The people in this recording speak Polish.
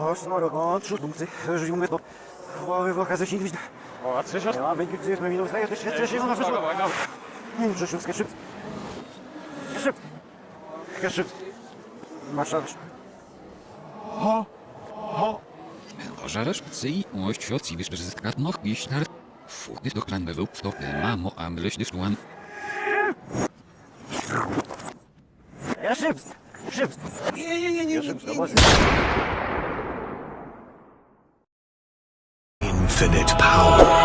O, snorok, o, trzy dumcy, żyją my to. Chwały w okazji się nie widzę. O, a trzy siostry? Ja, będzie gdzie w minus, daję, trzy siostry, trzy siostry, Nie wiem, Grzesiu, skrzyp. Skrzyp. Skrzyp. Masz radość. Ho, ho. Żarasz psy i oś, oci, wiesz, że zyskrat noch, gdzieś nar... Fuch, dys do klan, bewup, stopy, mamo, amleś, dys, łan. Ja szybst! Szybst! Nie, nie, nie, nie. Infinite power.